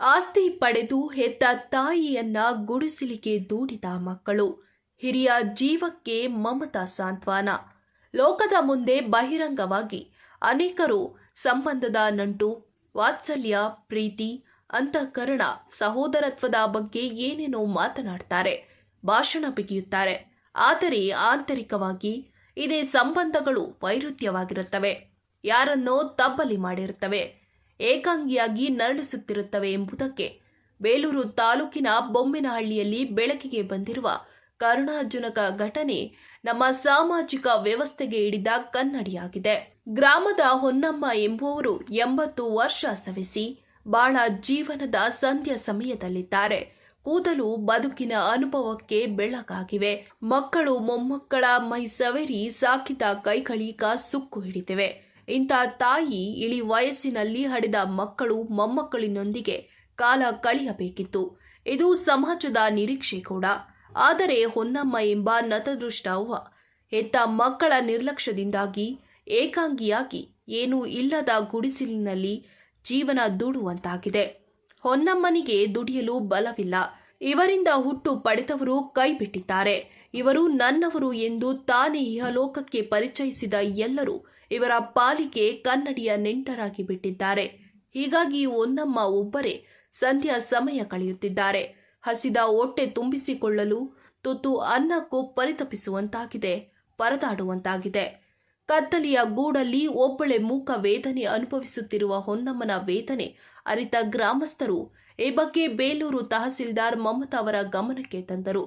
ಆಸ್ತಿ ಪಡೆದು ಹೆತ್ತ ತಾಯಿಯನ್ನ ಗುಡಿಸಲಿಗೆ ದೂಡಿದ ಮಕ್ಕಳು. ಹಿರಿಯ ಜೀವಕ್ಕೆ ಮಮತಾ ಸಾಂತ್ವನ. ಲೋಕದ ಮುಂದೆ ಬಹಿರಂಗವಾಗಿ ಅನೇಕರು ಸಂಬಂಧದ ನಂಟು, ವಾತ್ಸಲ್ಯ, ಪ್ರೀತಿ, ಅಂತಃಕರಣ, ಸಹೋದರತ್ವದ ಬಗ್ಗೆ ಏನೇನೋ ಮಾತನಾಡ್ತಾರೆ, ಭಾಷಣ ಬಿಗಿಯುತ್ತಾರೆ. ಆದರೆ ಆಂತರಿಕವಾಗಿ ಇದೇ ಸಂಬಂಧಗಳು ವೈರುಧ್ಯವಾಗಿರುತ್ತವೆ. ಯಾರನ್ನೋ ತಬ್ಬಲಿ ಮಾಡಿರುತ್ತವೆ. ಏಕಾಂಗಿಯಾಗಿ ನರಳಿಸುತ್ತಿರುತ್ತವೆ ಎಂಬುದಕ್ಕೆ ಬೇಲೂರು ತಾಲೂಕಿನ ಬೊಮ್ಮೆನಹಳ್ಳಿಯಲ್ಲಿ ಬೆಳಕಿಗೆ ಬಂದಿರುವ ಕರುಣಾಜನಕ ಘಟನೆ ನಮ್ಮ ಸಾಮಾಜಿಕ ವ್ಯವಸ್ಥೆಗೆ ಹಿಡಿದ ಕನ್ನಡಿಯಾಗಿದೆ. ಗ್ರಾಮದ ಹೊನ್ನಮ್ಮ ಎಂಬುವರು ಎಂಬತ್ತು ವರ್ಷ ಸವಿಸಿ ಬಾಳ ಜೀವನದ ಸಂಧ್ಯ ಸಮಯದಲ್ಲಿದ್ದಾರೆ. ಕೂದಲು ಬದುಕಿನ ಅನುಭವಕ್ಕೆ ಬೆಳಕಾಗಿವೆ. ಮಕ್ಕಳು ಮೊಮ್ಮಕ್ಕಳ ಮೈ ಸವೆರಿ ಸಾಕಿದ ಕೈಗಳಿಗ ಸುಕ್ಕು ಹಿಡಿತಿವೆ ಇಂಥ ತಾಯಿ ಇಳಿ ವಯಸ್ಸಿನಲ್ಲಿ ಹಡಿದ ಮಕ್ಕಳು ಮೊಮ್ಮಕ್ಕಳಿನೊಂದಿಗೆ ಕಾಲ ಕಳೆಯಬೇಕಿತ್ತು. ಇದು ಸಮಾಜದ ನಿರೀಕ್ಷೆ ಕೂಡ. ಆದರೆ ಹೊನ್ನಮ್ಮ ಎಂಬ ನತದೃಷ್ಟ ಹೆತ್ತ ಮಕ್ಕಳ ನಿರ್ಲಕ್ಷ್ಯದಿಂದಾಗಿ, ಏಕಾಂಗಿಯಾಗಿ ಏನೂ ಇಲ್ಲದ ಗುಡಿಸಿಲಿನಲ್ಲಿ ಜೀವನ ದೂಡುವಂತಾಗಿದೆ. ಹೊನ್ನಮ್ಮನಿಗೆ ದುಡಿಯಲು ಬಲವಿಲ್ಲ. ಇವರಿಂದ ಹುಟ್ಟು ಪಡೆದವರು ಕೈ ಬಿಟ್ಟಿದ್ದಾರೆ ಇವರು ನನ್ನವರು ಎಂದು ತಾನೇ ಇಹಲೋಕಕ್ಕೆ ಪರಿಚಯಿಸಿದ ಎಲ್ಲರೂ ಇವರ ಪಾಲಿಗೆ ಕನ್ನಡಿಯ ನೆಂಟರಾಗಿ ಬಿಟ್ಟಿದ್ದಾರೆ. ಹೀಗಾಗಿ ಹೊನ್ನಮ್ಮ ಒಬ್ಬರೇ ಸಂಧ್ಯಾ ಸಮಯ ಕಳೆಯುತ್ತಿದ್ದಾರೆ. ಹಸಿದ ಹೊಟ್ಟೆ ತುಂಬಿಸಿಕೊಳ್ಳಲು ತುತ್ತು ಅನ್ನಕ್ಕೂ ಪರಿತಪಿಸುವಂತಾಗಿದೆ, ಪರದಾಡುವಂತಾಗಿದೆ. ಕತ್ತಲೆಯ ಗೂಡಲ್ಲಿ ಒಬ್ಬಳೆ ಮೂಕ ವೇದನೆ ಅನುಭವಿಸುತ್ತಿರುವ ಹೊನ್ನಮ್ಮನ ವೇದನೆ ಅರಿತ ಗ್ರಾಮಸ್ಥರು ಈ ಬಗ್ಗೆ ಬೇಲೂರು ತಹಸೀಲ್ದಾರ್ ಮಮತಾ ಅವರ ಗಮನಕ್ಕೆ ತಂದರು.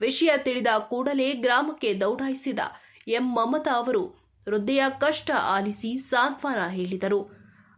ವಿಷಯ ತಿಳಿದ ಕೂಡಲೇ ಗ್ರಾಮಕ್ಕೆ ದೌಡಾಯಿಸಿದ ಎಂ ಮಮತಾ ಅವರು ವೃದ್ಧೆಯ ಕಷ್ಟ ಆಲಿಸಿ ಸಾಂತ್ವನ ಹೇಳಿದರು.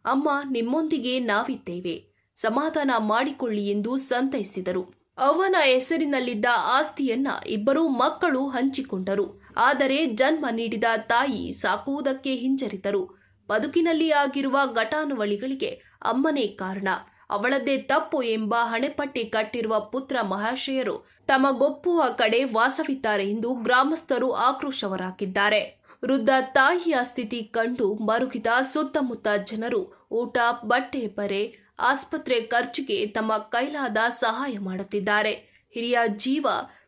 ಅಮ್ಮ, ನಿಮ್ಮೊಂದಿಗೆ ನಾವಿದ್ದೇವೆ. ಸಮಾಧಾನ ಮಾಡಿಕೊಳ್ಳಿ ಎಂದು ಸಂತೈಸಿದರು. ಅವನ ಹೆಸರಿನಲ್ಲಿದ್ದ ಆಸ್ತಿಯನ್ನ ಇಬ್ಬರು ಮಕ್ಕಳು ಹಂಚಿಕೊಂಡರು. ಆದರೆ ಜನ್ಮ ನೀಡಿದ ತಾಯಿ ಸಾಕುವುದಕ್ಕೆ ಹಿಂಜರಿದರು ಬದುಕಿನಲ್ಲಿ ಆಗಿರುವ ಘಟಾನುವಳಿಗಳಿಗೆ ಅಮ್ಮನೇ ಕಾರಣ. ಅವಳದ್ದೇ ತಪ್ಪು ಎಂಬ ಹಣೆಪಟ್ಟಿ ಕಟ್ಟಿರುವ ಪುತ್ರ ಮಹಾಶಯರು ತಮಗೊಪ್ಪುವ ಕಡೆ ವಾಸವಿದ್ದಾರೆ ಎಂದು ಗ್ರಾಮಸ್ಥರು ಆಕ್ರೋಶವರಾಗಿದ್ದಾರೆ. ವೃದ್ಧ ತಾಯಿಯ ಸ್ಥಿತಿ ಕಂಡು ಮರುಗಿದ ಸುತ್ತಮುತ್ತ ಜನರು ಊಟ, ಬಟ್ಟೆ ಬರೆ, ಆಸ್ಪತ್ರೆ ಖರ್ಚಿಗೆ ತಮ್ಮ ಕೈಲಾದ ಸಹಾಯ ಮಾಡುತ್ತಿದ್ದಾರೆ. ಹಿರಿಯ ಜೀವ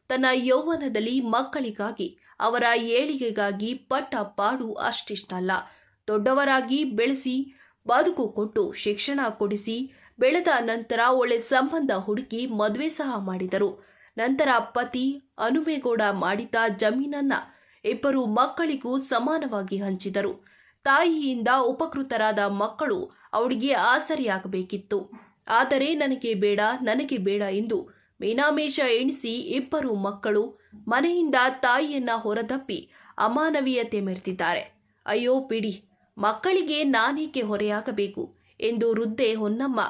ತನ್ನ ಯೌವನದಲ್ಲಿ ಮಕ್ಕಳಿಗಾಗಿ ಅವರ ಏಳಿಗೆಗಾಗಿ ಪಟ್ಟ ಪಾಡು ಅಷ್ಟಿಷ್ಟಲ್ಲ. ದೊಡ್ಡವರಾಗಿ ಬೆಳೆಸಿ, ಬದುಕು ಕೊಟ್ಟು ಶಿಕ್ಷಣ ಕೊಡಿಸಿ, ಬೆಳೆದ ನಂತರ ಒಳ್ಳೆ ಸಂಬಂಧ ಹುಡುಕಿ ಮದುವೆ ಸಹ ಮಾಡಿದರು. ನಂತರ ಪತಿ ಅನುಮೇಗೌಡ ಮಾಡಿದ ಜಮೀನನ್ನ ಇಬ್ಬರು ಮಕ್ಕಳಿಗೂ ಸಮಾನವಾಗಿ ಹಂಚಿದರು. ತಾಯಿಯಿಂದ ಉಪಕೃತರಾದ ಮಕ್ಕಳು ಅವಳಿಗೆ ಆಸರಿಯಾಗಬೇಕಿತ್ತು. ಆದರೆ ನನಗೆ ಬೇಡ ನನಗೆ ಬೇಡ ಎಂದು ಮೀನಾಮೇಷ ಎಣಿಸಿ ಇಬ್ಬರು ಮಕ್ಕಳು ಮನೆಯಿಂದ ತಾಯಿಯನ್ನ ಹೊರದಪ್ಪಿ ಅಮಾನವೀಯತೆ ಮೆರೆದಿದ್ದಾರೆ. ಅಯ್ಯೋ ಬಿಡಿ, ಮಕ್ಕಳಿಗೆ ನಾನೇಕೆ ಹೊರೆಯಾಗಬೇಕು ಎಂದು ವೃದ್ಧೆ ಹೊನ್ನಮ್ಮ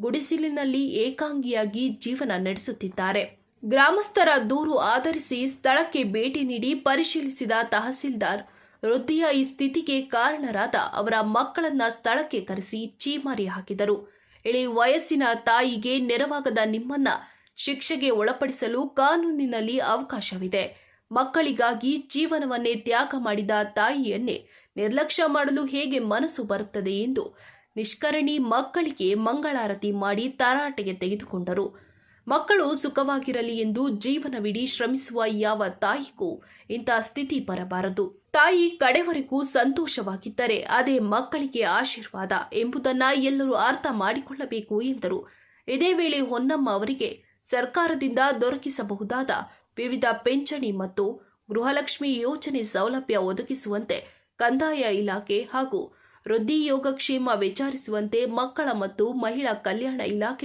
ಗುಡಿಸಿಲಿನಲ್ಲಿ ಏಕಾಂಗಿಯಾಗಿ ಜೀವನ ನಡೆಸುತ್ತಿದ್ದಾರೆ. ಗ್ರಾಮಸ್ಥರ ದೂರು ಆಧರಿಸಿ ಸ್ಥಳಕ್ಕೆ ಭೇಟಿ ನೀಡಿ ಪರಿಶೀಲಿಸಿದ ತಹಸೀಲ್ದಾರ್ ವೃದ್ಧಿಯ ಈ ಸ್ಥಿತಿಗೆ ಕಾರಣರಾದ ಅವರ ಮಕ್ಕಳನ್ನ ಸ್ಥಳಕ್ಕೆ ಕರೆಸಿ ಚೀಮಾರಿ ಹಾಕಿದರು. ಇಳಿ ವಯಸ್ಸಿನ ತಾಯಿಗೆ ನೆರವಾಗದ ನಿಮ್ಮನ್ನ ಶಿಕ್ಷೆಗೆ ಒಳಪಡಿಸಲು ಕಾನೂನಿನಲ್ಲಿ ಅವಕಾಶವಿದೆ. ಮಕ್ಕಳಿಗಾಗಿ ಜೀವನವನ್ನೇ ತ್ಯಾಗ ಮಾಡಿದ ತಾಯಿಯನ್ನೇ ನಿರ್ಲಕ್ಷ್ಯ ಮಾಡಲು ಹೇಗೆ ಮನಸ್ಸು ಬರುತ್ತದೆ ಎಂದು ನಿಷ್ಕರಣಿ ಮಕ್ಕಳಿಗೆ ಮಂಗಳಾರತಿ ಮಾಡಿ ತರಾಟೆಗೆ ತೆಗೆದುಕೊಂಡರು. ಮಕ್ಕಳು ಸುಖವಾಗಿರಲಿ ಎಂದು ಜೀವನವಿಡೀ ಶ್ರಮಿಸುವ ಯಾವ ತಾಯಿಗೂ ಇಂಥ ಸ್ಥಿತಿ ಬರಬಾರದು. ತಾಯಿ ಕಡೆವರೆಗೂ ಸಂತೋಷವಾಗಿದ್ದರೆ ಅದೇ ಮಕ್ಕಳಿಗೆ ಆಶೀರ್ವಾದ ಎಂಬುದನ್ನ ಎಲ್ಲರೂ ಅರ್ಥ ಮಾಡಿಕೊಳ್ಳಬೇಕು ಎಂದರು. ಇದೇ ವೇಳೆ ಹೊನ್ನಮ್ಮ ಅವರಿಗೆ ಸರ್ಕಾರದಿಂದ ದೊರಕಿಸಬಹುದಾದ ವಿವಿಧ ಪಿಂಚಣಿ ಮತ್ತು ಗೃಹಲಕ್ಷ್ಮಿ ಯೋಜನೆ ಸೌಲಭ್ಯ ಒದಗಿಸುವಂತೆ ಕಂದಾಯ ಇಲಾಖೆ ಹಾಗೂ ವೃದ್ಧಿ ಯೋಗಕ್ಷೇಮ ವಿಚಾರಿಸುವಂತೆ ಮಕ್ಕಳ ಮತ್ತು ಮಹಿಳಾ ಕಲ್ಯಾಣ ಇಲಾಖೆ